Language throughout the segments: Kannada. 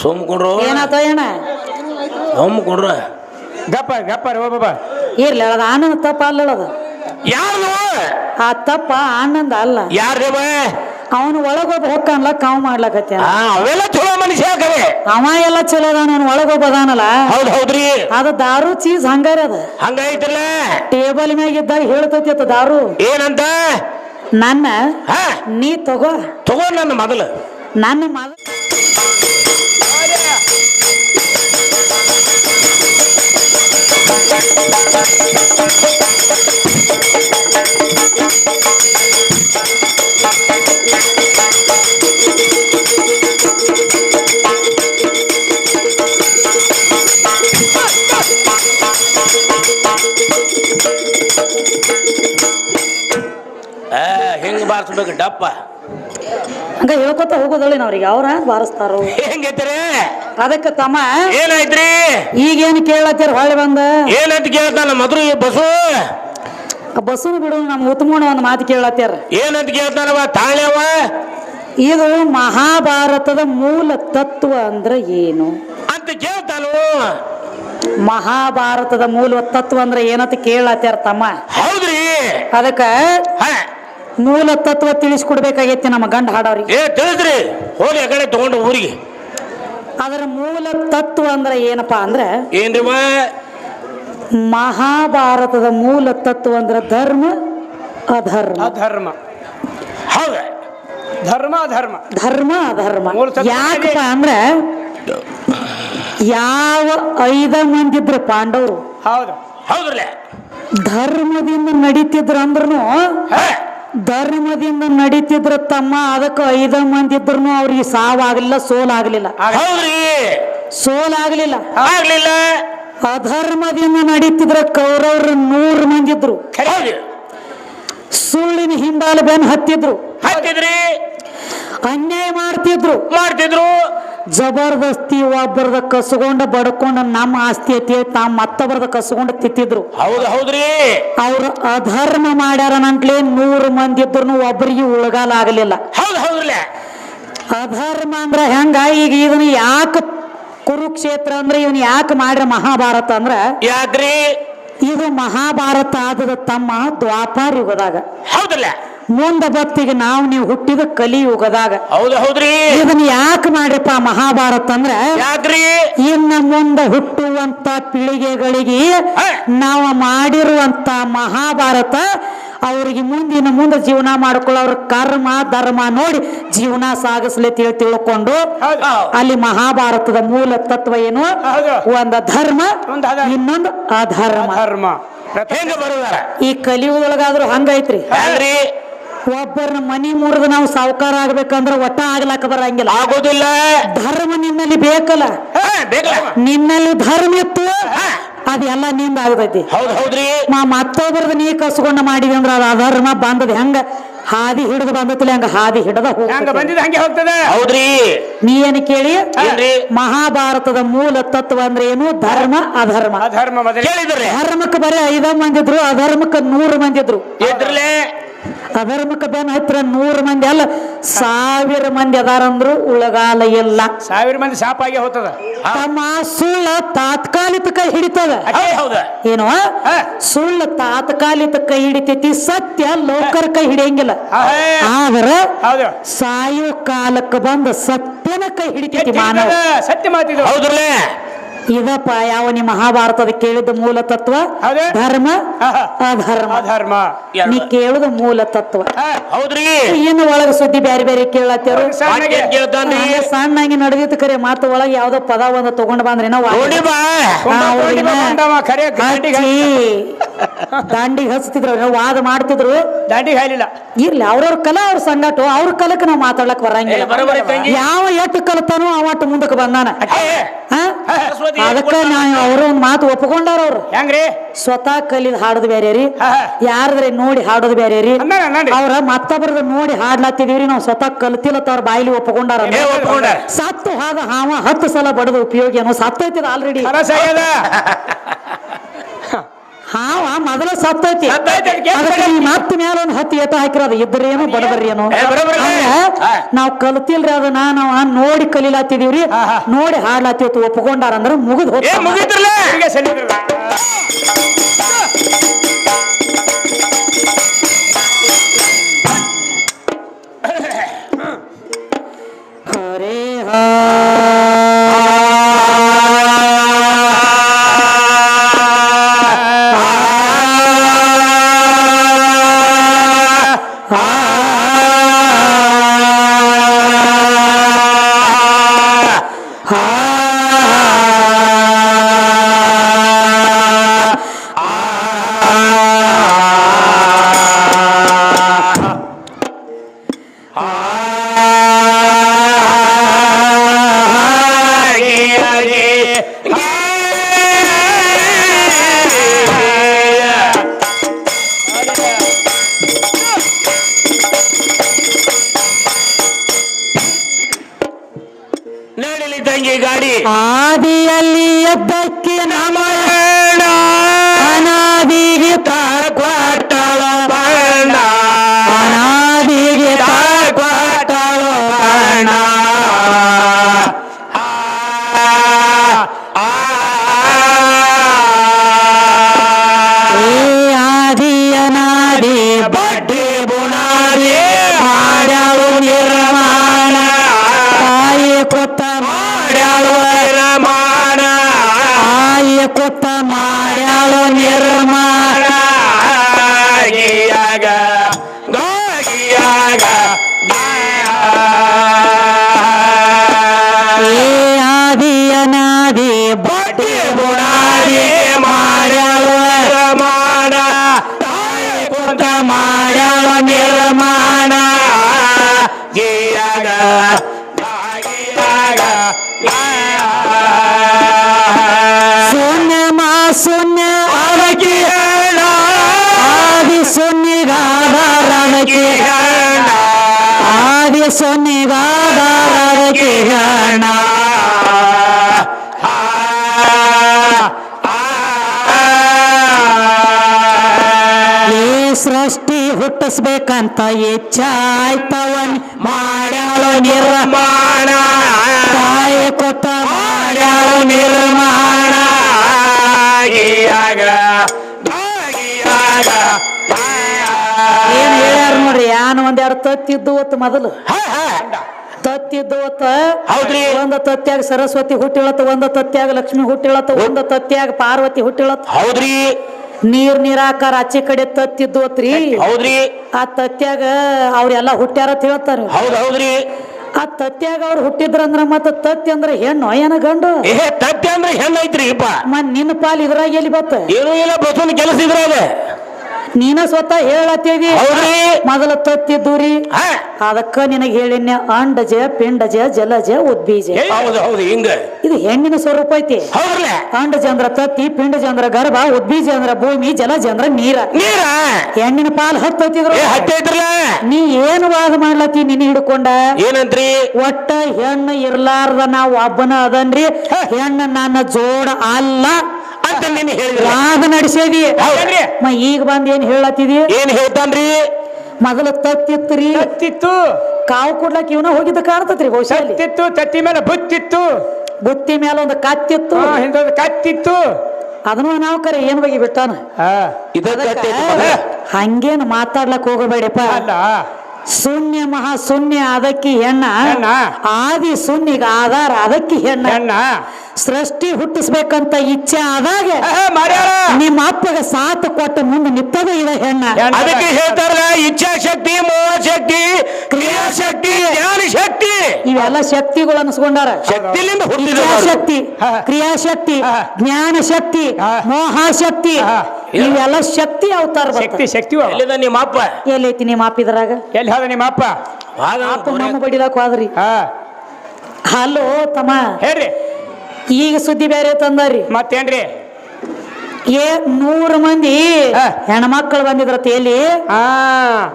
ಸುಮ್ ಕೊಡ್ರು. ಏನಾತ ಏನ ಸುಮ್ ಕೊಡ್ರು. ಗಪ್ಪ ಗಪ್ಪ ರೀ ಓ ಬಾಬಾ. ಇರ್ಲಿ ಅದ ಆನಂದ ತಪ್ಪ ಅಲ್ಲದ ಯಾರು ಆ ತಪ್ಪ ಆನಂದ ಅಲ್ಲ. ಯಾರ್ರಿ ಬಾ ಅವನು ಒಳಗೊಬ್ಬ ಹೊಕ್ಕನ್ಲ ಕಾವ್ ಮಾಡ್ಲಕತ್ಯ ಆ, ಅವೆಲ್ಲ ಚಲೋ ಮನುಷ್ಯ ಕರೆ ಅವ ಎಲ್ಲ ಚಲೋ ಅದಾನ ಅವ್ನು ಒಳಗೊಬ್ಬ ಅದಾನಲ್ಲ. ಹೌದ್ ಹೌದ್ರಿ. ಅದು ದಾರು ಚೀಸ್ ಹಂಗಾರ ಅದ. ಹಂಗೈತಿಲ್ಲ ಟೇಬಲ್ ಮ್ಯಾಗ ಇದ್ದಾಗ ಹೇಳ್ತೈತಿ ಅತ್ತ ದಾರು. ಏನಂತ? ನನ್ನ ಹಾ. ನೀ ತಗೋ. ತಗೋ ನನ್ನ ಮೊದಲು ನನ್ನ ಮಗ ಹಿಂಗ್ ಬಾರಿಸ್ಬೇಕು? ಡಪ್ಪ. ಹಂಗ ಹೇಳ್ಕೊತ ಹೋಗೋದಳ್ಳಿ ಅವ್ರಿಗೆ. ಅವ್ರ ಬಾರಿಸ್ತಾರೋ? ಹೆಂಗೈತ್ರಿ ಅದಕ್ಕೆ ತಮ್ಮ ಏನಾಯ್ತ್ರಿ? ಈಗೇನು ಕೇಳತ್ತೀರ? ಹೊಳ್ಳಿ ಬಂದ. ಏನಂತ ಕೇಳ್ತಾನ ಮಧುರ ಬಸು? ಬಸ್ಸು ಬಿಡು ನಮ್ ಉತ್ಮೋಣ ಒಂದು ಮಾತು ಕೇಳತ್ತೀರ. ಏನಂತ ಕೇಳ್ತಾನವ ತಾಳ್ಯವ? ಇದು ಮಹಾಭಾರತದ ಮೂಲ ತತ್ವ ಅಂದ್ರೆ ಏನು? ಅಂತ ಕೇಳ್ತಾನು ಮಹಾಭಾರತದ ಮೂಲ ತತ್ವ ಅಂದ್ರೆ ಏನಂತ ಕೇಳತ್ತಾರ ತಮ್ಮ? ಹೌದ್ರಿ. ಅದಕ್ಕ ಹಾ. ಮೂಲ ತತ್ವ ತಿಳಿಸ್ಕೊಡ್ಬೇಕಾಗೈತಿ ನಮ್ಮ ಗಂಡ ಹಾಡವ್ರಿಗೆ ಏ ತಿಳಿದ್ರಿ ಹೋಗಿ ಆ ಕಡೆ ತಗೊಂಡು ಊರಿಗೆ. ಅದರ ಮೂಲ ತತ್ವ ಅಂದ್ರೆ ಏನಪ್ಪಾ ಅಂದ್ರೆ ಏನ್ರಿವ ಮಹಾಭಾರತದ ಮೂಲ ತತ್ವ ಅಂದ್ರೆ ಧರ್ಮ ಅಧರ್ಮ. ಅಧರ್ಮ. ಹೌದ? ಧರ್ಮ ಅಧರ್ಮ. ಧರ್ಮ ಅಧರ್ಮ. ಯಾಕಪ್ಪ ಅಂದ್ರೆ ಯಾವ ಐದ ಮಂದಿದ್ರು ಪಾಂಡವರು ಹೌದು. ಹೌದ್ರಲ್ಲ? ಧರ್ಮದಿಂದ ನಡೀತಿದ್ರು ಅಂದ್ರೂ ಧರ್ಮದಿಂದ ನಡೀತಿದ್ರ ತಮ್ಮ ಅದಕ್ಕೆ ಐದ ಮಂದಿ ಇದ್ರು ಅವ್ರಿಗೆ ಸಾವಾಗ್ಲಿಲ್ಲ ಸೋಲಾಗಲಿಲ್ಲ. ಸೋಲಾಗ್ಲಿಲ್ಲ. ಆಗ್ಲಿಲ್ಲ. ಅಧರ್ಮದಿಂದ ನಡೀತಿದ್ರ ಕೌರವ್ರು ನೂರು ಮಂದಿ ಇದ್ರು. ಸುಳ್ಳಿನ ಹಿಂದಾಲ ಬೆನ್ ಹತ್ತಿದ್ರು. ಹತ್ತಿದ್ರಿ. ಅನ್ಯಾಯ ಮಾಡ್ತಿದ್ರು. ಮಾಡ್ತಿದ್ರು. ಜಬರ್ದಸ್ತಿ ಒಬ್ಬರದ ಕಸ್ಕೊಂಡ ಬಡ್ಕೊಂಡ ನಮ್ಮ ಆಸ್ತಿ ಐತಿ ತಾವ್ ಮತ್ತೊಬ್ಬರದ ಕಸ್ಕೊಂಡ ತಿತ್ತಿದ್ರು. ಹೌದು ಹೌದ್ರಿ. ಅವ್ರು ಅಧರ್ಮ ಮಾಡ್ಯಾರ ನಂಟ್ಲೆ ನೂರು ಮಂದಿ ಇದ್ರು ಒಬ್ಬರಿಗೆ ಉಳಗಾಲ ಆಗಲಿಲ್ಲ ಹೌದು ಹೌದ್ರಲ್ಲ. ಅಧರ್ಮ ಅಂದ್ರೆ ಹೆಂಗ? ಈಗ ಇದನ್ನ ಯಾಕೆ ಕುರುಕ್ಷೇತ್ರ ಅಂದ್ರೆ ಇವನ್ ಯಾಕೆ ಮಾಡ್ರ ಮಹಾಭಾರತ ಅಂದ್ರ? ಯಾಕ್ರಿ? ಇದು ಮಹಾಭಾರತ ಆದದ ತಮ್ಮ ದ್ವಾಪಾರ ಯುಗದಾಗ. ಹೌದಲ್ಲ ಮುಂದ ಬತ್ತಿಗೆ ನಾವು ನೀವು ಹುಟ್ಟಿದ ಕಲಿಯುಗದಾಗ ಹೌದು ಹೌದ್ರಿ. ಇದನ್ನ ಯಾಕೆ ಮಾಡ್ರಿಪ್ಪ ಮಹಾಭಾರತ ಅಂದ್ರೆ ಯಾಕ್ರಿ? ಇನ್ನ ಮುಂದೆ ಹುಟ್ಟುವಂತ ಪೀಳಿಗೆಗಳಿಗೆ ನಾವು ಮಾಡಿರುವಂತ ಮಹಾಭಾರತ ಅವ್ರಿಗೆ ಮುಂದಿನ ಮುಂದೆ ಜೀವನ ಮಾಡ್ಕೊಳ್ಳೋ ಅವ್ರ ಕರ್ಮ ಧರ್ಮ ನೋಡಿ ಜೀವನ ಸಾಗಿಸ್ಲಿ ತಿಳಿ ತಿಳ್ಕೊಂಡು ಅಲ್ಲಿ ಮಹಾಭಾರತದ ಮೂಲ ತತ್ವ ಏನು. ಒಂದ ಧರ್ಮ ಇನ್ನೊಂದು ಅಧರ್ಮ. ಧರ್ಮ ಈ ಕಲಿಯುಗದೊಳಗಾದ್ರೂ ಹಂಗೈತ್ರಿ. ಒಬ್ಬರನ್ನ ಮನಿ ಮುರಿದು ನಾವು ಸಾವುಕಾರ ಆಗ್ಬೇಕಂದ್ರ ಒಟ್ಟ ಆಗ್ಲಾಕ ಬರಂಗಿಲ್ಲ. ಆಗೋದಿಲ್ಲ. ಧರ್ಮ ನಿನ್ನಲ್ಲಿ ಬೇಕಲ್ಲ. ನಿನ್ನಲ್ಲಿ ಧರ್ಮ ಇತ್ತು. ಅದೆಲ್ಲ ನಿಂದ ಆಗತೈತಿ ಹೌದು ಹೌದ್ರಿ. ಮಾ ಮತ್ತೊಬ್ಬರದ್ದು ನೀ ಕಸ್ಕೊಂಡ ಮಾಡಿದ್ವಿ ಅಂದ್ರ ಅದ ಅಧರ್ಮ ಬಂದದ ಹೆಂಗ? ಹಾದಿ ಹಿಡಿದು ಬಂದತಿಲ್ಲ ಹಂಗ? ಹಾದಿ ಹಿಡದ ಹಂಗ ಹಂಗೆ ಹೋಗ್ತದೆ. ಹೌದ್ರಿ. ನೀ ಏನ್ ಕೇಳಿ? ಮಹಾಭಾರತದ ಮೂಲ ತತ್ವ ಅಂದ್ರೆ ಏನು? ಧರ್ಮ ಅಧರ್ಮ. ಧರ್ಮಕ್ಕೆ ಬರೀ ಐದ ಮಂದಿದ್ರು ಅಧರ್ಮಕ್ಕೆ ನೂರು ಮಂದಿದ್ರು ಇದ್ರಲ್ಲೇ ಅಧರ್ಮಕ್ಕೆ ಬೇನ ಹತ್ರ ನೂರು ಮಂದಿ ಅಲ್ಲ ಸಾವಿರ ಮಂದಿ ಅದಾರಂದ್ರು ಉಳಗಾಲ ಇಲ್ಲ. ಸಾವಿರ ಮಂದಿ ಶಾಪ ಆಗಿ ಹೋಗ್ತದ ತಮ್ಮ ಸುಳ್ಳ ತಾತ್ಕಾಲಿಕ ಕೈ ಹಿಡಿತದ. ಏನು. ಸುಳ್ಳು ತಾತ್ಕಾಲಿಕ ಕೈ ಹಿಡಿತೈತಿ ಸತ್ಯ ಲೋಕರ ಕೈ ಹಿಡಿಯಂಗಿಲ್ಲ. ಆದ್ರೆ ಸಾಯೋ ಕಾಲಕ್ಕೆ ಬಂದ ಸತ್ಯನ ಕೈ ಹಿಡಿತೈತಿ ಮಾನವ. ಸತ್ಯ ಮಾತಿದ್ರು ಹೌದ್ರಲ್ಲೇ? ಇದಪ್ಪ ಯಾವ ನಿಮ್ಮ ಮಹಾಭಾರತದ ಕೇಳಿದ ಮೂಲ ತತ್ವ. ಧರ್ಮ. ಅಧರ್ಮ. ಧರ್ಮ ನೀ ಕೇಳುದ ಮೂಲ ತತ್ವ. ಹೌದ್ರಿ. ಏನು ಒಳಗ ಸುದ್ದಿ ಬ್ಯಾರೆ ಬ್ಯಾರೆ ಕೇಳತ್ತೇವ್ರು ಸಣ್ಣಗೆ. ನಡೆದಿತ್ತು ಕರೆ ಮಾತು ಒಳಗೆ ಯಾವ್ದೋ ಪದ ಒಂದು ತಗೊಂಡ್ ಬಂದ್ರಿ ನಾವು ದಾಂಡಿಗೆ ಹಚ್ತಿದ್ರು ಅವ್ರು ವಾದ ಮಾಡ್ತಿದ್ರು. ದಾಂಡಿಗೆ ಹಾಲಿಲ್ಲ ಇರ್ಲಿ ಅವ್ರವ್ರ ಕಲಾ ಅವ್ರ ಸಂಗಾಟು ಅವ್ರ ಕಲಕ್ಕೆ ನಾವು ಮಾತಾಡ್ಲಕ್ ಬರಂಗಿಲ್ಲ. ಯಾವ ಎಟ್ಟು ಕಲಿತಾನೋ ಅವಟ್ಟು ಮುಂದಕ್ಕೆ ಬಂದಾನ. ಹಾ? ಅದಕ್ಕ ನಾ ಅವ್ರ ಒಂದ್ ಮಾತು ಒಪ್ಕೊಂಡಾರ ಅವ್ರು. ಹೆಂಗ್ರಿ? ಸ್ವತಃ ಕಲಿದ್ ಹಾಡೋದು ಬೇರೆ ರೀ. ಹಾ. ಯಾರದ್ರೆ ನೋಡಿ ಹಾಡೋದು ಬೇರೆ ರೀ. ಅವ್ರ ಮತ್ತೊಬ್ಬರದ ನೋಡಿ ಹಾಡ್ಲಾತಿದೀವ್ರಿ ನಾವು ಸ್ವತಃ ಕಲ್ತಿಲ್ಲ ಅವ್ರ ಬಾಯಿಲಿ ಒಪ್ಕೊಂಡಾರ. ಏ, ಒಪ್ಕೊಂಡಾರ. ಸತ್ತು ಹಾದ ಹಾವ ಹತ್ತು ಸಲ ಬಡದ ಉಪಯೋಗ ಏನೋ ಸತ್ತೈತಿದ ಆಲ್ರೆಡಿ ಮೊದಲ ಸತ್ತೈತಿ. ಮತ್ತೆ ಮ್ಯಾಲ ಒಂದು ಹತ್ತು ಏಟ ಹಾಕಿರೋದು. ಇದ್ರೇನು ಬಡಬರ್ರೇನು. ನಾವು ಕಲ್ತಿಲ್ರಿ ಅದನ್ನ ನಾವು ನೋಡಿ ಕಲೀಲಾತಿದೀವ್ರಿ. ನೋಡಿ ಹಾಡ್ಲಾತಿವತ್ತು ಒಪ್ಕೊಂಡಾರ ಅಂದ್ರೆ ಮುಗಿದ್ ಏ ನಿರ್ಮಾಣ. ಗಿಯಾಗ ಶೂನ್ಯ ಮಾ ಶೂನ್ಯ ಅದಕ್ಕೆ ಆದಿ ಶೂನ್ಯ ಶೂನ್ಯಗಾದರದಕ್ಕೆ ಆದಿ ಶೂನ್ಯ ಸೃಷ್ಟಿ ಹುಟ್ಟಿಸ್ಬೇಕಂತ ಹೆಚ್ಚಾಯ್ತವನ್ ಮಾಡ್ಯಾಳು ನಿರ್ಮಾಣ ತಾಯಿ ಕೊತ್ತ ಮಾಡ್ಯಾಳು ನಿರ್ಮಾಣ. ಏನ್ ಹೇಳ್ಯಾರ ನೋಡ್ರಿ ಯಾನ್ ಒಂದೆರಡು ತತ್ತಿದ್ದು ಹೊತ್ತು ಮೊದಲು? ತತ್ತಿದ್ದು ಹೊತ್ತ ಹೌದ್ರಿ. ಒಂದ ತತ್ಯಾಗ ಸರಸ್ವತಿ ಹುಟ್ಟಿಳತ್ತ ಒಂದ ತತ್ಯಾಗ ಲಕ್ಷ್ಮಿ ಹುಟ್ಟಿಳತ್ತ ಒಂದ ತತ್ಯಾಗ ಪಾರ್ವತಿ ಹುಟ್ಟಿಳತ್ತ. ಹೌದ್ರಿ. ನೀರ್ ನೀರಾಕಾರ ಆಚೆ ಕಡೆ ತತ್ತಿದ್ದು ಹೊತ್ರಿ ಹೌದ್ರಿ. ಆ ತತ್ಯಾಗ ಅವ್ರೆಲ್ಲಾ ಹುಟ್ಟ್ಯಾರ ಅಂತ ಹೇಳ್ತಾರ. ಹೌದ್ ಹೌದ್ರಿ. ಆ ತತ್ಯಾಗ ಅವ್ರು ಹುಟ್ಟಿದ್ರಂದ್ರ ಮತ್ತ ತತ್ತಿ ಅಂದ್ರ ಹೆಣ್ಣು ಏನ ಗಂಡು. ಏ ತಪ್ಪೆ ಅಂದ್ರೆ ಹೆಣ್ಣೈತ್ರಿ ಇಪ್ಪ. ಮತ್ ನಿನ್ನ ಪಾಲ್ ಇದ್ರಾಗ ಎಲ್ಲಿ ಬತ್ತ? ಏನೂ ಇಲ್ಲ ಬಸವನ ಕೆಲಸ ಇದ್ರಾಗ. ಅದ ನೀನ ಸ್ವತಃ ಹೇಳತ್ತೀವಿ. ಹೌದ್ರಿ. ಮೊದಲ ತತ್ತಿದ್ದು ರೀ ಅದಕ್ಕ ನಿನಗೆ ಹೇಳಿನ ಅಂಡಜ ಪಿಂಡಜ ಜಲಜ ಉದ್ಬೀಜ. ಹೌದು ಹೌದು ಹಿಂಗ. ಇದು ಹೆಣ್ಣಿನ ಸ್ವರೂಪ ಐತಿ. ಅಂಡಜ ಅಂದ್ರ ತತ್ತಿ ಪಿಂಡಜ ಅಂದ್ರ ಗರ್ಭ ಉದ್ಬೀಜ ಅಂದ್ರ ಭೂಮಿ ಜಲಜ ಅಂದ್ರ ನೀರ. ನೀರ. ಹೆಣ್ಣಿನ ಪಾಲ್ ಹತ್ತಿದ್ರು. ಏ ಹತ್ತೈತ್ರಲ್ಲ ನೀ ಏನು ವಾದ ಮಾಡ್ಲತ್ತಿ ನಿನ್ನ ಹಿಡ್ಕೊಂಡ? ಏನಂತ್ರಿ? ಒಟ್ಟ ಹೆಣ್ಣು ಇರ್ಲಾರ್ದ ನಾವು ಒಬ್ಬನ ಅದನ್ರಿ. ಹೆಣ್ಣು ನನ್ನ ಜೋಡ ಅಲ್ಲ. ನೀನು ಹೇಳಿದ್ರ ವಾದ ನಡೆಸೇದಿ ಹೌದ್ರಿ. ಮ ಈಗ ಬಂದ್ ಏನ್ ಹೇಳತ್ತಿದಿ? ಏನ್ ಹೇಳ್ತಾನ್ರಿ? ಮೊದಲ ತತ್ತಿತ್ರಿ. ತತ್ತಿತ್ತು. ಕಾವು ಕೊಡ್ಲಕ್ ಇವನ ಹೋಗಿದ್ದ ಕಾಣ್ತತ್ರಿ ಬಹುಶಃ ಅಲ್ಲಿ. ತತ್ತಿತ್ತು ತತ್ತಿ ಮೇಲೆ ಬುತ್ತಿತ್ತು. ಬುತ್ತಿ ಮೇಲೆ ಒಂದು ಕತ್ತಿತ್ತು. ಹಿಂದೊಂದು ಕತ್ತಿತ್ತು. ಅದನ್ನು ನಾವು ಕರೆ ಏನ್ ಬಗ್ಗೆ ಬಿಟ್ಟಾನ? ಹಂಗೇನ್ ಮಾತಾಡ್ಲಕ್ ಹೋಗಬೇಡಪ್ಪ. ಅಲ್ಲ. ಶೂನ್ಯ ಮಹಾ ಶೂನ್ಯ ಅದಕ್ಕೆ ಹೆಣ್ಣ. ಆದಿ ಶೂನ್ಯಗ ಆಧಾರ ಅದಕ್ಕಿ ಹೆಣ್ಣ ಸೃಷ್ಟಿ ಹುಟ್ಟಿಸ್ಬೇಕಂತ ಇಚ್ಛೆ ಆದಾಗ ನಿಮ್ಮ ಅಪ್ಪಗ ಸಾತ್ ಕೊಟ್ಟ ಮುಂದೆ ನಿಪ್ಪದ ಇದ ಹೆಣ್ಣ. ಅದಕ್ಕೆ ಹೇಳ್ತಾರಲ್ಲ ಇಚ್ಛಾಶಕ್ತಿ ಕ್ರಿಯಾ ಕ್ರಿಯಾಶಕ್ತಿ ಜ್ಞಾನ ಶಕ್ತಿ ಇವೆಲ್ಲ ಶಕ್ತಿಗಳು ಅನ್ಸ್ಕೊಂಡಾರ ಶಕ್ತಿಲಿಂದ ಶಕ್ತಿ. ಕ್ರಿಯಾಶಕ್ತಿ. ಜ್ಞಾನ ಶಕ್ತಿ ಮೋಹಾ ಶಕ್ತಿ. ಇವೆಲ್ಲ ಶಕ್ತಿ ಅವತಾರ ಶಕ್ತಿ ಶಕ್ತಿ. ಎಲ್ಲಿದ ನಿಮ್ಮ ಅಪ್ಪ? ಎಲ್ಲೈತಿ ನಿಮ್ಮ ಅಪ್ಪಿದ್ರಾಗ ಎಲ್ಲಿ ಹೋದ ನಿಮ್ಮ ಅಪ್ಪ? ಅಪ್ಪ ನಮ್ಮ ಹೋದ್ರಿ. ಹಾ. ಹಲೋ ತಮ್ಮ. ಹೇಳ್ರಿ. ಈಗ ಸುದ್ದಿ ಬೇರೆ ತಂದಾರಿ. ಮತ್ತೇನ್ರಿ? ಏ ನೂರು ಮಂದಿ ಹಾ. ಹೆಣ್ಮಕ್ಳು ಬಂದಿದ್ರತ ಎಲ್ಲಿ?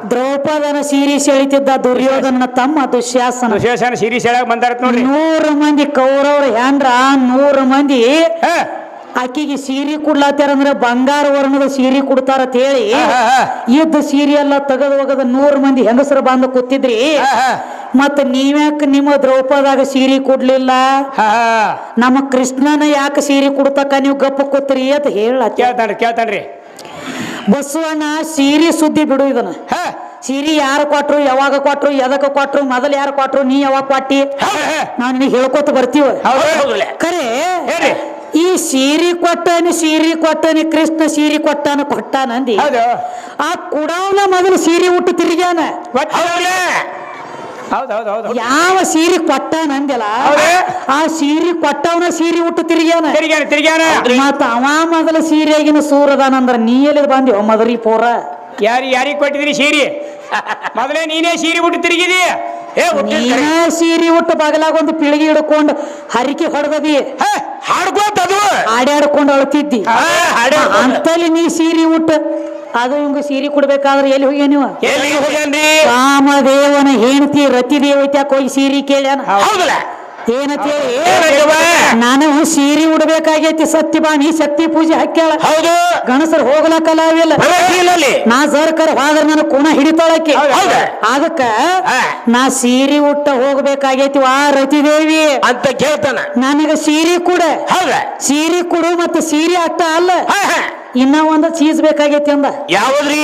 ದ್ರೌಪದನ ಸೀರೆ ಸೆಳಿತಿದ್ದ ದುರ್ಯೋಧನ ತಮ್ಮ ದುಶ್ಯಾಸನ. ದುಶ್ಯಾಸನ ಸಿರಿ ಸೆಳಗ್ ಬಂದಾರತ್ ನೋಡ್ರಿ. ನೂರು ಮಂದಿ ಕೌರವ್ರ ಹೆಂಡ್ರ ನೂರು ಮಂದಿ ಹಾ. ಆಕಿಗೆ ಸೀರೆ ಅಂದ್ರೆ ಬಂಗಾರ ವರ್ಣದ ಸೀರೆ ಕೊಡ್ತಾರ ಅಂತ ಹೇಳಿ. ಇದ್ದ ಸೀರೆ ಎಲ್ಲ ತೆಗೆದು ಹೋಗದ ನೂರು ಮಂದಿ ಹೆಂಗಸರ ಬಂದು ಕೂತಿದ್ರಿ. ಮತ್ತ ನೀವ್ಯಾಕ ನಿಮ್ಮ ದ್ರೌಪದಾಗ ಸೀರೆ ಕೊಡ್ಲಿಲ್ಲ? ನಮ್ಮ ಕೃಷ್ಣನ ಯಾಕೆ ಸೀರೆ ಕೊಡ್ತಕ್ಕ ನೀವು ಗಪ್ಪ ಕೂತ್ರಿ ಅಂತ ಹೇಳ ಕೇಳ್ತಾನ್ರಿ ಕೇಳ್ತಾನ್ರಿ ಬಸವಣ್ಣ ಸೀರೆ ಸುದ್ದಿ ಬಿಡು ಇದನ್ನ. ಸೀರಿ ಯಾರು ಕೊಟ್ರು ಯಾವಾಗ ಕೊಟ್ರು ಎದಕ್ಕೆ ಕೊಟ್ರು ಮೊದಲು ಯಾರು ಕೊಟ್ರು ನೀ ಯಾವಾಗ ಕೊಟ್ಟಿ? ನಾವು ನಿನಗೆ ಹೇಳ್ಕೊತ ಬರ್ತೀವ. ಹೇಳ್ರಿ. ಈ ಸೀರೆ ಕೊಟ್ಟನಿ ಸೀರೆ ಕೊಟ್ಟನಿ ಕೃಷ್ಣ ಸೀರೆ ಕೊಟ್ಟಾನ ಕೊಟ್ಟಾನ ಅಂದಿ ಹೌದು. ಆ ಕುಡಾವ್ನ ಮೊದಲು ಸೀರೆ ಉಟ್ಟು ತಿರುಗ್ಯಾನ. ಹೌದಲ್ಲ ಹೌದು ಹೌದು ಹೌದು ಯಾವ ಸೀರೆ ಕೊಟ್ಟಾನ ಅಂದಿಲ್ಲ ಹೌದು. ಆ ಸೀರೆ ಕೊಟ್ಟವನ ಸೀರೆ ಉಟ್ಟು ತಿರುಗ್ಯಾನ. ತಿರ್ಗ್ಯಾನ ತಿರ್ಗ್ಯಾನ. ಮತ್ತ ಅವ ಮೊದಲ ಸೀರೆಗಿನ ಸೂರದಾನಂದ್ರ ನೀ ಎಲ್ಲಿ ಬಂದಿ ಮೊದಲಿ ಪೋರ. ಯಾರಿ ಯಾರಿಗೆ ಕೊಟ್ಟಿದ್ರಿ ಸೀರೆ? ಮೊದಲೇ ನೀನೇ ಸೀರೆ ಉಟ್ಟು ತಿರುಗಿದಿ? ನೀನ. ಸೀರೆ ಉಟ್ಟು ಬಗಲಾಗ ಒಂದು ಪಿಳಿಗೆ ಹಿಡ್ಕೊಂಡು ಹರಿಕೆ ಹೊಡೆದದಿ. ಹಾಡ್ಕೋತ ಅದು. ಆಡ್ಯಾಡ್ಕೊಂಡು ಅಳ್ತಿದ್ದಿ. ಅಂತಲ್ಲಿ ನೀ ಸೀರೆ ಉಟ್ಟು ಅದು ಹಿಂಗ ಸೀರೆ ಕೊಡ್ಬೇಕಾದ್ರೆ ಎಲ್ಲಿ ಹೋಗ್ಯ ನೀವು? ಎಲ್ಲಿಗೆ ಹೋಗ್ಯಾನ್ರಿ? ರಾಮದೇವನ ಹೆಂಡತಿ ರತಿ ದೇವತ್ಯಾಕ ಹೋಗಿ ಸೀರೆ ಕೇಳ್ಯಾನ? ಹೌದಲ್ಲ. ಏನಂತೇಳಿ? ನಾನು ಸೀರೆ ಉಡ್ಬೇಕಾಗೈತಿ ಸತ್ಯವಾಣಿ ಶಕ್ತಿ ಪೂಜೆ ಹಾಕ್ಯಾಳ. ಹೌದು. ಗಣಸರು ಹೋಗ್ಲಕ್ಕಲಾವಿಲ್ಲ ಪ್ರವೇಶಿನಲ್ಲಿ ನಾ ಸರ್ಕಾರ ಹೋದ್ರ ನನ್ನ ಕುಣ ಹಿಡಿತಾಳಕ್ಕೆ ಹೌದಾ? ಅದಕ್ಕ ನಾ ಸೀರೆ ಉಟ್ಟ ಹೋಗ್ಬೇಕಾಗೈತಿ ವಾ ರತಿದೇವಿ ಅಂತ ಕೇಳ್ತಾನ. ನನಗ ಸೀರೆ ಕೂಡ. ಸೀರಿ ಸೀರೆ ಕೊಡು ಮತ್ತೆ ಸೀರೆ ಅಟ್ಟ ಅಲ್ಲ. ಇನ್ನ ಒಂದು ಚೀಸ್ ಬೇಕಾಗೈತಿ ಅಂದ. ಯಾವ್ದ್ರಿ?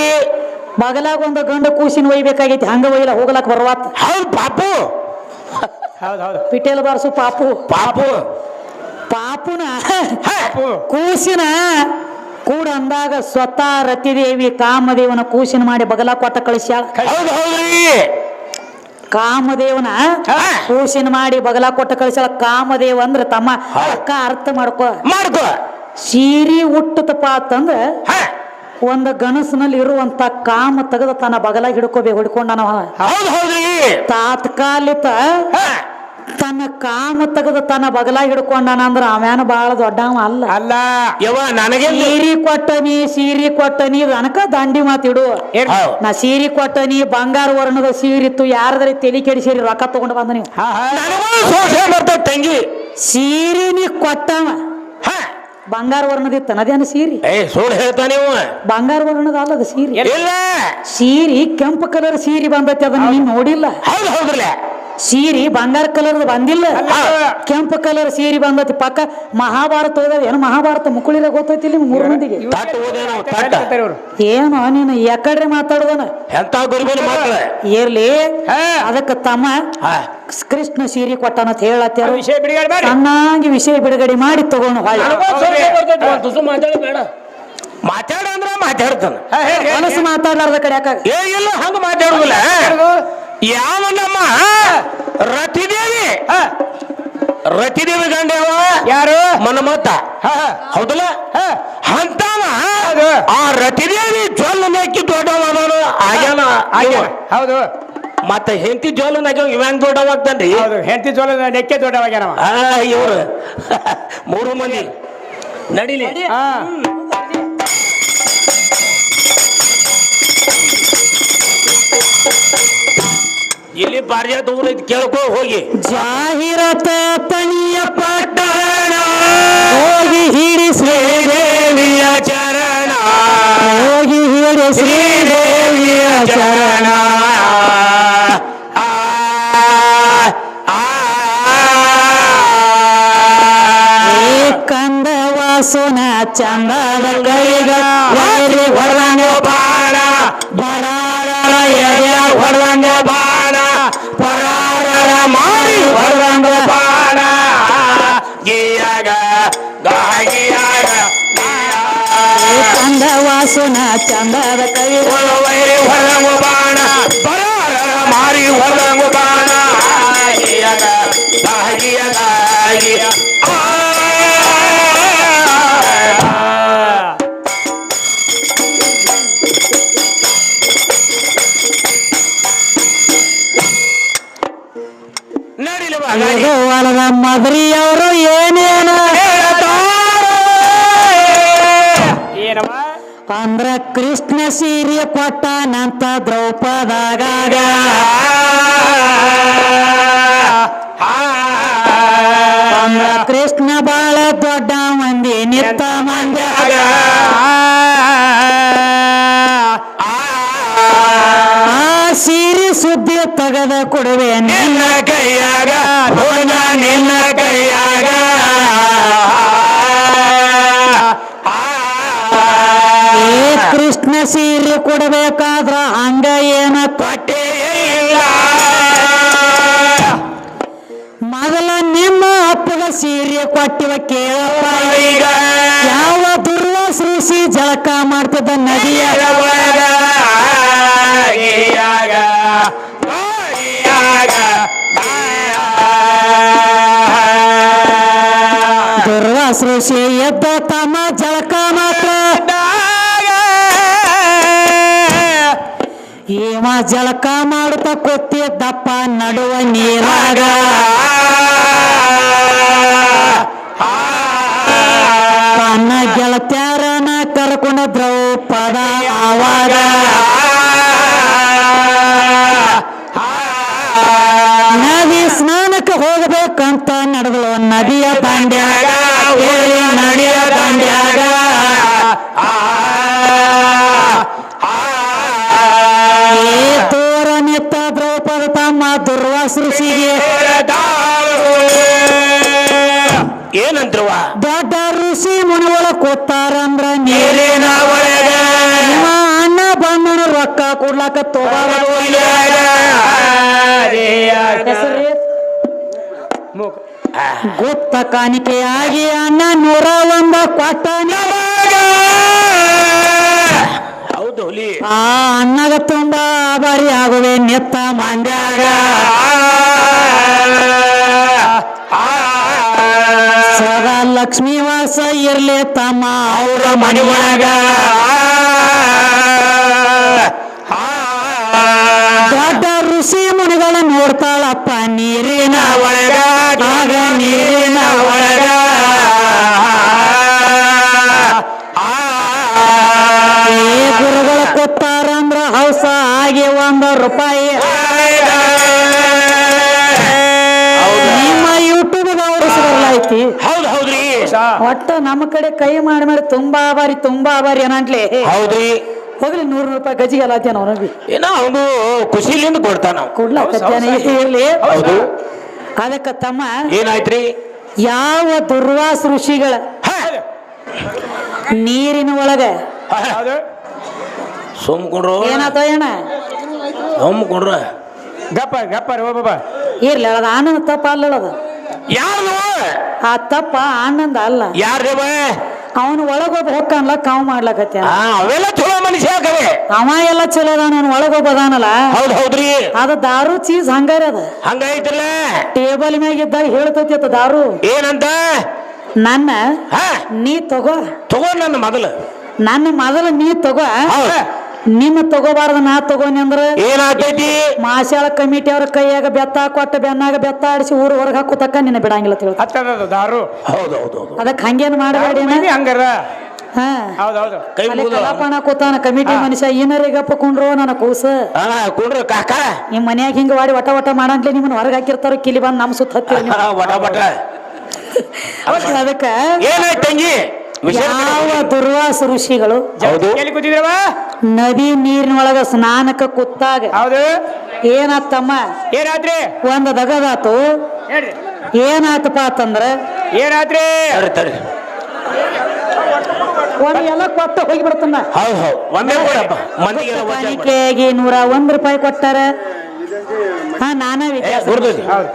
ಬಗಲಾಗ ಒಂದು ಗಂಡ ಕೂಸಿನ ಒಯ್ಬೇಕಾಗೈತಿ ಹಂಗ ಒಯ್ಲ ಹೋಗ್ಲಕ್ ಬರ್ವಾತ್. ಹೌದು ಪಾಪು. ಹೌದು ಹೌದು. ಪಿಟೇಲ್ ಬಾರಸು ಪಾಪು. ಪಾಪು. ಪಾಪುನ? ಕೂಸಿನ? ಕೂಡ ಅಂದಾಗ ಸ್ವತಃ ರತಿದೇವಿ ಕಾಮದೇವನ ಕೂಸಿನ ಮಾಡಿ ಬಗಲ ಕೊಟ್ಟ ಕಳಿಸ್ಯಾಳ. ಹೌದು ಹೌದ್ರಿ. ಕಾಮದೇವನ. ಕೂಸಿನ ಮಾಡಿ ಬಗಲ ಕೊಟ್ಟ ಕಳಿಸ್ಯಾಳ. ಕಾಮದೇವ ಅಂದ್ರೆ ತಮ್ಮ. ಅಕ್ಕ ಅರ್ಥ ಮಾಡ್ಕೋ. ಮಾಡ್ಕೋ. ಸೀರಿ ಹುಟ್ಟತಪ್ಪ ಅಂತಂದ್ರ ಒಂದ ಗಣಸನಲ್ಲಿ ಇರುವಂತ ಕಾಮ ತೆಗೆದ ತನ್ನ ಬಗಲಾಗಿ ಹಿಡ್ಕೋಬೇಕು ಹಿಡ್ಕೊಂಡ ತಾತ್ಕಾಲಿಕ ತನ್ನ ಕಾಮ ತೆಗೆದ ತನ್ನ ಬಗಲ ಹಿಡ್ಕೊಂಡಾನ ಅಂದ್ರ ಅವೇನ ಬಹಳ ದೊಡ್ಡವ ಅಲ್ಲ. ಅಲ್ಲ. ಯವ್ವ ನನಗೆ ಸೀರಿ ಕೊಟ್ಟನಿ ಸೀರಿ ಕೊಟ್ಟನಿ ನನಕ ದಂಡಿ ಮಾತಿಡು ಏನ್ ಹೌದು. ನಾ ಸೀರಿ ಕೊಟ್ಟನಿ ಬಂಗಾರ ವರ್ಣದ ಸೀರಿತ್ತು ಯಾರದ್ರೆ ತಲೆ ಕೆಡಿಸಿರಿ ರೊಕ್ಕ ತಗೊಂಡು ಬಂದ ನೀವು. ಹಾ ಹಾ. ನನಗೂ ಸೋಸೆ ಬರ್ತೈತೆ ತಂಗಿ. ಸೀರೆ ನೀ ಕೊಟ್ಟವ. ಹಾ. ಬಂಗಾರ ವರ್ಣದಿತ್ತ ನದೇನ ಸೀರಿ. ಏ ಸುಳ್ಳು ಬಂಗಾರ ವರ್ಣದ ಅಲ್ಲದ ಸೀರೆ. ಇಲ್ಲ. ಸೀರೆ ಕೆಂಪು ಕಲರ್ ಸೀರೆ ಬಂದೈತಿ ಅದನ್ನ ನೀನ್ ನೋಡಿಲ್ಲ. ಹೌದು ಹೌದ್ರಲ್ಲ. ಸೀರೆ ಬಂಗಾರ ಕಲರ್ ಬಂದಿಲ್ಲ. ಕೆಂಪು ಕಲರ್ ಸೀರಿ ಬಂದೈತಿ. ಪಕ್ಕ ಮಹಾಭಾರತ ಓದವ್ ಏನು ಮಹಾಭಾರತ ಮುಕುಳಿರ ಗೊತ್ತೈತಿ ಇಲ್ಲಿ ಮೂರು ಮಂದಿಗೆ? ತಟ್ ಓದೇನೋ ತಟ್ ಏನು ನೀನು ಯಾಕಡ್ರೆ ಮಾತಾಡುದನ? ಎಂತ ಇರ್ಲಿ. ಅದಕ್ಕ ತಮ್ಮ ಕೃಷ್ಣ ಸೀರೆ ಕೊಟ್ಟಾನ ಅಂತ ಹೇಳತ್ತಾರ ವಿಷಯ ಬಿಡುಗಡೆ ಮಾಡಿ. ಚೆನ್ನಾಗಿ ವಿಷಯ ಬಿಡುಗಡೆ ಮಾಡಿ ತಗೊಂಡು ಮಾತಾಡ ಅಂದ್ರ ಮಾತಾಡ್ತಾನ. ಮನಸ್ಸು ಮಾತಾಡ್ಲಾರ್ದ ಕಡೆ ಯಾಕಾಗ ಏ ಇಲ್ಲ ಹಂಗ ಮಾತಾಡುದಿಲ್ಲ. ಯಾವ ನಮ್ಮ? ರತಿದೇವಿ. ರತಿದೇವಿ ಗಂಡ ಯಾವ ಯಾರು ಹಾ. ಹೌದಲ್ಲ. ಅಂತವ. ಆ ರತಿದೇವಿ ಜೊಲ್ಲ ನೆಕ್ಕಿ ದೊಡ್ಡವ ಅದಾನು ಆಗ್ಯಾನ. ಹಾಗೆ. ಹೌದು. ಮತ್ತೆ ಹೆಂಡತಿ ಜೋಲ ನಾಗ ಇವ್ಯಾಂಗ್ ದೊಡ್ಡವಾಗ್ತಾನ್ರಿ? ಹೆಂಡತಿ ನೆಕ್ಕಿ ನೆಕ್ಕೆ ದೊಡ್ಡವಾಗ್ಯಾನವ. ಇವ್ರು. ಮೂರು ಮಂದಿ. ನಡಿಲಿ. ಹಾ. ಇಲ್ಲಿ ಪಾರಿಜಾತ ಊರ ಐತಿ ಕೇಳ್ಕೊ ಹೋಗಿ ಜಾಹೀರಾತ ತನಿಯ ಪಟ್ಟಣ ಹೋಗಿ ಹಿಡಿ ಶ್ರೀದೇವಿಯ ಚರಣ ಹೋಗಿ ಹಿಡಿ ಶ್ರೀದೇವಿಯ ಚರಣ ಆ, ಆ, ಏ ಕಂದ ವಾಸುನ ಚಂದದ ಕೈಗ ವೈರಿ ವಾಸುನ ಚಂದದ ಕೈ. ವೈರಿ ಹೊರಂಗು ಬಾಣ. ಮಾರಿ ಹೊರಂಗು ಬಾಣ. ಹೊಲದ ಮದ್ರಿಯವರು ಏನೇನು ಅಂದ್ರ ಕೃಷ್ಣ ಸೀರೆ ಕೊಟ್ಟನಂತ ದ್ರೌಪದಾಗ. ಅಂದ್ರ ಕೃಷ್ಣ ಬಾಳ ದೊಡ್ಡ ಮಂದಿ ನಿತ್ತ ಮಂದ್ಯಾಗ ಸೀರೆ ಸುದ್ದಿ ತೆಗೆದ ಕೊಡುವೆ ನಿನ್ನ ಕೈಯಾಗ ನಿನ್ನ ಕೈಯಾಗ. ಸೀರೆ ಕೊಡಬೇಕಾದ್ರ ಹಂಗ ಏನ ಇಲ್ಲ. ಮೊದಲ ನಿಮ್ಮ ಅಪ್ಪದ ಸೀರೆ ಕೊಟ್ಟಿವ ಕೇಳಪ್ಪ ಈಗ. ಯಾವ ದುರ್ವ ಸೃಷ್ಟಿ ಜಳಕ ಮಾಡ್ತದ ನದಿಯ ದುರ್ವ ಸೃಷ್ಟಿ ಎದ್ದ ತಮ್ಮ ಜಳಕ ಮಾಡುತ್ತ ಕೂತಿದ್ದಪ್ಪ ನಡುವ ನೀರಾಗ. ತನ್ನ ಗೆಳತ್ಯಾರನ ಕರ್ಕೊಂಡ ದ್ರೌಪದ ಆವಾಗ. ನದಿ ಸ್ನಾನಕ್ಕೆ ಹೋಗ್ಬೇಕಂತ ನಡೆದಳು ನದಿಯ ದಂಡ್ಯಾಗ ನೀರೇ ನೀರಿನ ಒಳಗ ನಿಮ್ಮ ಅಣ್ಣ ಬಂದನ ರೊಕ್ಕ ಕೊಡ್ಲಾಕ ಗುಪ್ತ ಕಾಣಿಕೆಯಾಗಿ ಅಣ್ಣ ನೂರ ಒಂದ ಕೊಟ್ಟ ಹೌದು ಆ ಅಣ್ಣಗ ತುಂಬಾ ಆಭಾರಿ ಆಗುವೆ ನೆತ್ತ ಮಂಡ್ಯಾಗ. ಸದಾ ಲಕ್ಷ್ಮೀ ವಾಸ ಇರ್ಲಿ ತಮ್ಮ. ಅವರ ಮನೆ ಒಳಗ ದೊಡ್ಡ ಋಷಿ ಮುನಿಗಳ ನೋಡ್ತಾಳಪ್ಪ ನೀರಿನ ಒಳಗ. ಆಗ ನೀರಿನ ಒಳಗ. ಈ ಗುರುಗಳು ಕೊತ್ತಾರಂದ್ರ ಹೌಸ ಆಗಿ ಒಂದು ರೂಪಾಯಿ. ನಿಮ್ಮ ಯೂಟ್ಯೂಬ್ ಐತಿ ಹೌದು ಒಟ್ಟು ನಮ್ಮ ಕಡೆ ಕೈ ಮಾಡಿ ಮಾಡಿ ತುಂಬಾ ಆಭಾರಿ ತುಂಬಾ ಆಭಾರಿ ಏನಂಟ್ಲಿ ಹೌದ್ರಿ. ಹೋಗ್ಲಿ ನೂರು ರೂಪಾಯಿ ಗಜಿಗೆ ಅಲಾತೇನ ಅವನಿಗೆ ಏನೋ ಅವನು ಖುಷಿಲಿಂದ ಕೊಡ್ತಾನ ಕೊಡ್ಲಾಕತ್ತೇನ ಇರ್ಲಿ ಹೌದು ಅದಕ್ಕ ತಮ್ಮ ಏನಾಯ್ತ್ರಿ? ಯಾವ ದುರ್ವಾಸ ಋಷಿಗಳ? ನೀರಿನ ಒಳಗೆ. ಹೌದು ಸುಮ್ಕೊಂಡ್ರು ಏನಾತ ಏನ ಸುಮ್ಕೊಂಡ್ರ ಗಪ್ಪ ಗಪ್ಪ ರೀ ಬಾಬಾ. ಇರ್ಲಿ ಅದ ಆನಂದ ತಪ್ಪ ಅಲ್ಲದ ಯಾರು ಆ ತಪ್ಪ ಆನಂದ ಅಲ್ಲ. ಯಾರ ಅವನು ಒಳಗೊಬ್ಬ ಹೊಕ್ಕನ್ಲ ಕಾವು ಮಾಡ್ಲಕತ್ಯಾನ. ಆ ಅವೆಲ್ಲ ಚಲೋ ಮನುಷ್ಯ ಕವೆ ಅವ ಎಲ್ಲ ಚಲೋ ಅದಾನ ಅವ್ನು ಒಳಗೊಬ್ಬ ಅದಾನಲ್ಲ. ಹೌದ್ ಹೌದ್ರಿ. ಅದ ದಾರು ಚೀಸ್ ಹಂಗಾರ ಅದ. ಹಂಗೈತ್ರಲ್ಲ ಟೇಬಲ್ ಮ್ಯಾಗ ಇದ್ದಾಗ ಹೇಳ್ತತಿ ಅದ ದಾರು. ಏನಂತ? ನನ್ನ ನೀ ತಗೋ. ತಗೋ ನನ್ನ ಮೊದಲು. ನನ್ನ ಮೊದಲು ನೀ ತಗೋ. ಹೌದ್ ತಗೋಬಾರ್ದ ನಾ ತಗೋನಿ ಅಂದ್ರ ಏನಾಗ್ತೈತಿ? ಮಾಶಾಳ ಕಮಿಟಿ ಅವ್ರ ಕೈಯಾಗ ಬೆತ್ತ ಕೊಟ್ಟ ಬೆನ್ನಾಗ ಬೆತ್ತ ಆಡಿಸಿ ಊರು ಹೊರಗೆ ಹಾಕೋತಕ್ಕ ನಿನ್ನ ಬಿಡಂಗಿಲ್ಲ ಅಂತ ಹೇಳ್ತಾರೆ. ಹತ್ತದ ದಾರು. ಹೌದು ಹೌದು ಹೌದು ಅದಕ್ಕೆ ಹಂಗೇನ್ ಮಾಡಬೇಡಿ ಹಂಗಾರ? ಹಾ. ಹೌದು ಹೌದು ಕೈ ಅಲ್ಲಿ ಮುಗಿದು ಕಲಾಪಣ ಕೂತಾನ ಕಮಿಟಿ ಮನುಷ್ಯ ಏನಾರ ಗಪ್ಪ ಕುಂಡ್ರು ನನ್ನ ಕೂಸ. ಕುಂಡ್ರು ಕಾಕ. ನಿಮ್ ಮನ್ಯಾಗ ಹಿಂಗ ವಾಡಿ ವಟ ವಟ ಮಾಡಂತ್ಲೆ ನಿಮ್ಮನ್ನ ಹೊರಗೆ ಹಾಕಿರ್ತಾರ ಕಿಲಿ ಬಂದ್ ನಮ್ ಸುತ್ತ ಹತ್ತಿರ ಅದಕ್ಕೆ ಏನಾಯ್ತಂಗಿ ಯಾವ ದುರ್ವಾಸ ಋಷಿಗಳು ಎಲ್ಲಿ ಕೂತಿದ್ರವ? ನದಿ ನೀರಿನೊಳಗ ಸ್ನಾನಕ ಕುತ್ತಾಗ ಹೌದು. ಏನಾತಮ್ಮ? ಏನಾತ್ರಿ? ಒಂದ್ ದಗದಾತು. ಹೇಳ್ರಿ. ಏನಾತಪ್ಪ ಅಂತಂದ್ರ ಏನಾತ್ರಿ? ತಡಿ ತಡಿ ಒಂದ್ ಎಲ್ಲ ಕೊಟ್ಟ ಹೋಗಿ ಬಿಡ್ತನ್ನ ಹೌದು ಹೌದು. ಒಂದೇ ಕೊಡಪ್ಪ ಮಂದಿಗೆಲ್ಲ ಒಂದೇ ಕೊಡು. ಕಾಣಿಕೆಯಾಗಿ ನೂರ ಒಂದ್ ರೂಪಾಯಿ ಕೊಟ್ಟಾರ. ಹಾ ನಾನ ವಿಚಾರ ಹೌದು.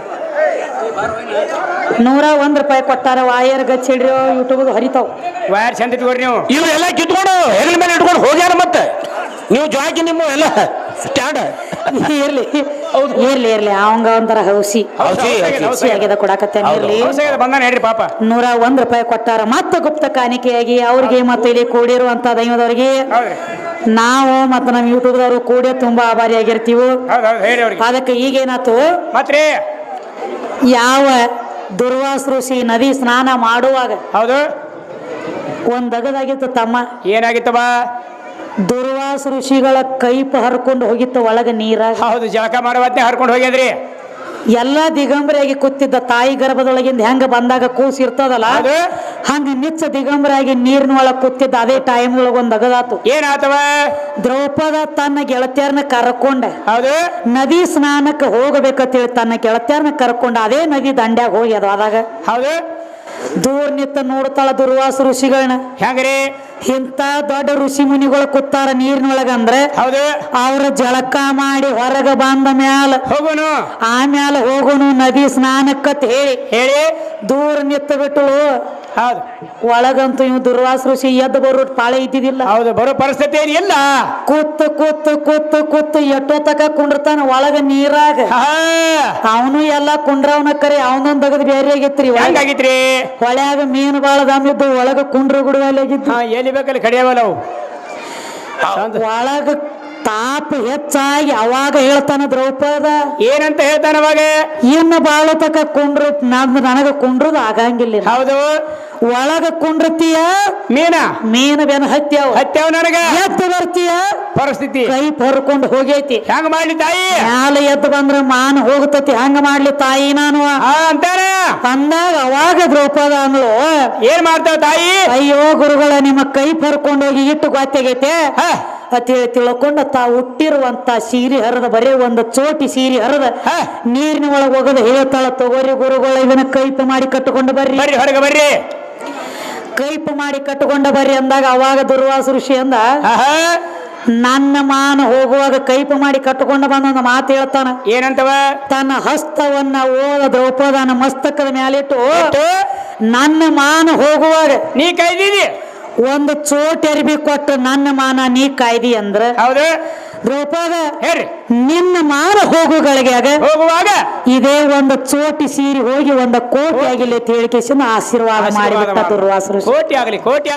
ನೂರ ಒಂದ್ ರೂಪಾಯಿ ಕೊಟ್ಟಾರ ವಾಯರ್ ಗಚ್ಚಿಡ್ರಿ ಯೂಟ್ಯೂಬ್ ಹರಿತಾವ್. ವಯರ್ ಚಂದ ಇಟ್ಕೊಡ್ರಿ ನೀವು. ಎಲ್ಲಾ ಕಿತ್ಕೊಂಡು ಹೆಗಲ ಮೇಲೆ ಇಟ್ಕೊಂಡು ಹೋಗ್ಯಾರ ಮತ್ತೆ? ನೀವು ಜಾಕಿ ನಿಮ್ಮ ಎಲ್ಲ ಸ್ಟ್ಯಾಂಡ್. ಇರ್ಲಿ ಇರ್ಲಿ ಇರ್ಲಿ ಅವಂಗ ಒಂಥರ ಹೌಸಿ. ಹೌಸಿ, ಆಗ್ಯದ ಕೊಡಾಕತ್ತೇನೆ ಹೌದು. ಇರ್ಲಿ ಹೊಸ ಬಂದಾನ ಹೇಳ್ರಿ ಪಾಪ. ನೂರ ಒಂದ್ ರೂಪಾಯಿ ಕೊಟ್ಟಾರ ಮತ್ತ ಗುಪ್ತ ಕಾಣಿಕೆಯಾಗಿ ಅವ್ರಿಗೆ ಮತ್ತೆ ಇಲ್ಲಿ ಕೂಡಿರುವಂತ ದೈವದವ್ರಿಗೆ. ನಾವು ಮತ್ತು ನಮ್ಮ ಯೂಟ್ಯೂಬ್ದವರು ಕೂಡಿ ತುಂಬಾ ಆಭಾರಿ ಆಗಿರ್ತೀವಿ. ಹೌದು ಹೌದು ಹೇಳಿ ಅವ್ರಿಗೆ. ಅದಕ್ಕೆ ಈಗೇನಾತು? ಮತ್ರಿ ಯಾವ ದುರ್ವಾಸ ಋಷಿ ನದಿ ಸ್ನಾನ ಮಾಡುವಾಗ ಹೌದು. ಒಂದ್ ದಗದಾಗಿತ್ತು ತಮ್ಮ. ಏನಾಗಿತ್ತವ? ದುರ್ವಾಸ ಋಷಿಗಳ ಕೈಪ ಹರ್ಕೊಂಡು ಹೋಗಿತ್ತು ಒಳಗ ನೀರಾಗ. ಹೌದು ಜಳಕ ಮಾಡುವಂತೆ ಹರ್ಕೊಂಡು ಹೋಗ್ಯದ್ರಿ. ಎಲ್ಲ ದಿಗಂಬರಿಯಾಗಿ ಕೂತಿದ್ದ ತಾಯಿ ಗರ್ಭದೊಳಗಿಂದ ಹೆಂಗ ಬಂದಾಗ ಕೂಸ್ ಇರ್ತದಲ್ಲ. ಹಂಗ ನಿಚ್ಚ ದಿಗಂಬರಾಗಿ ನೀರಿನ ಒಳಗ ಕೂತಿದ್ದ ಅದೇ ಟೈಮ್ ಒಳಗ ಒಂದ್ ಅಗದಾತು. ಏನಾತವ? ದ್ರೌಪದ ತನ್ನ ಗೆಳತಿಯರನ್ನ ಕರ್ಕೊಂಡ ನದಿ ಸ್ನಾನಕ್ಕೆ ಹೋಗಬೇಕಂತೇಳಿ ತನ್ನ ಗೆಳತಿಯರನ್ನ ಕರ್ಕೊಂಡ ಅದೇ ನದಿ ದಂಡ್ಯಾಗ ಹೋಗಿ ಅದು ಅದಾಗ ದೂರ್ ದೂರ ನಿಂತ ನೋಡ್ತಾಳ ದುರ್ವಾಸ ಋಷಿಗಳನ್ನ. ಹೆಂಗ್ರಿ? ಇಂಥ ದೊಡ್ಡ ಋಷಿ ಮುನಿಗಳು ಕೂತಾರ ನೀರಿನೊಳಗ ಅಂದ್ರೆ ಅವ್ರ ಜಳಕ ಮಾಡಿ ಹೊರಗ ಬಂದ ಮ್ಯಾಲ ಹೋಗುನು. ಆಮ್ಯಾಲ ಹೋಗೋನು ನದಿ ಸ್ನಾನಕ್ಕತ್ ಹೇಳಿ. ಹೇಳಿ. ದೂರ ನಿತ್ತ ಬಿಟ್ಟು ಒಳಗಂತೂ ಇವ್ ದುರ್ವಾಸ ಋಷಿ ಎದ್ದು ಬರೋ ಪಾಳೆ ಇದ್ದಿದ್ದಿಲ್ಲ. ಹೌದು ಬರೋ ಪರಿಸ್ಥಿತಿ ಏನಿಲ್ಲ ಕೂತು ಕೂತು ಕೂತು ಕೂತು ಎಟ್ಟೋ ತಕ ಕುಂಡ್ರತಾನ ಒಳಗ ನೀರಾಗ. ಅವನು ಎಲ್ಲ ಕುಂಡ್ರವನ ಕರೆ ಅವನೊಂದ್ ತಗದ್ ಬೇರೆ ಆಗಿತ್ರಿ. ಒಳಗ. ಹೆಂಗಾಗಿತ್ರಿ? ಹೊಳ್ಯಾಗ ಮೀನು ಬಾಳ ದಮ್ಮಿದ್ದು ಒಳಗ ಕುಂಡ್ರ ಗುಡುವಲ್ಲಿ ಹಾ ಎಲ್ಲಿ ಬೇಕಲ್ಲಿ ಕಡಿಯವಲ್ಲ ಅವು ಒಳಗ ತಾಪ ಹೆಚ್ಚಾಗಿ ಅವಾಗ ಹೇಳ್ತಾನ ದ್ರೌಪದ. ಏನಂತ ಹೇಳ್ತಾನ ಅವಾಗ? ಇನ್ನು ಬಾಳ ತಕ ಕುಂಡ್ರ ನಮ್ದು ನನಗ ಕುಂಡ್ರದ ಆಗಂಗಿಲ್ಲ ಹೌದು. ಒಳಗ ಕುಂಡ್ರತಿಯ? ಮೀನ. ಮೀನ ಬೆನ ಹತ್ಯಾವ. ಹತ್ಯಾವ ನನಗ? ಎದ್ದು ಬರ್ತೀಯ? ಪರಿಸ್ಥಿತಿ. ಕೈ ಹೊರ್ಕೊಂಡು ಹೋಗೈತಿ. ಹೆಂಗ ಮಾಡ್ಲಿ ತಾಯಿ? ಮ್ಯಾಲ ಎದ್ದು ಬಂದ್ರ ಮಾನ ಹೋಗತತಿ ಹಂಗ ಮಾಡ್ಲಿ ತಾಯಿ ನಾನು. ಅಂತಾರ ಅಂದಾಗ ಅವಾಗ ದ್ರೌಪದ ಅಂದ್ಲು ಏನ್ ಮಾಡ್ತಾವ ತಾಯಿ? ಅಯ್ಯೋ ಗುರುಗಳ ನಿಮ್ಮ ಕೈ ಪರ್ಕೊಂಡು ಹೋಗಿ ಇಟ್ಟು ಗೊತ್ತಾಗೈತೆ. ಅಂತೇಳಿ ತಿಳ್ಕೊಂಡು ತಾ ಹುಟ್ಟಿರುವಂತ ಸೀರೆ ಹರಿದ ಬರೇ ಒಂದು ಚೋಟಿ ಸೀರೆ ಹರಿದ. ನೀರಿನ ಒಳಗೆ ಹೋಗದ ಹೇಳ್ತಾಳ ತಗೋರಿ ಗುರುಗಳ ಇದನ್ನ ಕೈಪ ಮಾಡಿ ಕಟ್ಟಿಕೊಂಡು ಬರ್ರಿ. ಹೊರಗೆ ಬರ್ರಿ. ಕೈಪ ಮಾಡಿ ಕಟ್ಟಿಕೊಂಡ ಬರ್ರಿ ಅಂದಾಗ ಅವಾಗ ದುರ್ವಾಸ ಋಷಿ ಅಂದ. ನನ್ನ ಮಾನ ಹೋಗುವಾಗ ಕೈಪ ಮಾಡಿ ಕಟ್ಟಿಕೊಂಡು ಬಂದ ಒಂದು ಮಾತು ಹೇಳ್ತಾನ. ಏನಂತವ? ತನ್ನ ಹಸ್ತವನ್ನ ಓದ ದ್ರೌಪದನ ಮಸ್ತಕದ ಮ್ಯಾಲಿಟ್ಟು ಇಟ್ಟು ನನ್ನ ಮಾನ ಹೋಗುವಾಗ ನೀ ಕೈದಿದಿ. ಒಂದು ಚೋಟ್ ಎರ್ಬಿ ಕೊಟ್ಟು ನನ್ನ ಮಾನ ನೀ ಕಾಯ್ದಿ ಅಂದ್ರ ಹೌದು. ದ್ರೌಪದ ಹೇಳ್ರಿ. ನಿನ್ನ ಮಾನ ಹೋಗುಗಳಿಗಾಗ ಹೋಗುವಾಗ? ಇದೇ ಒಂದು ಚೋಟಿ ಸೀರಿ ಹೋಗಿ ಒಂದು ಕೋಟಿ ಆಗಿಲ್ಲ ಅಂತ ಆಶೀರ್ವಾದ ಮಾಡಿ ದುರ್ವಾಸರು ಕೋಟಿ ಆಗಲಿ ಕೋಟಿ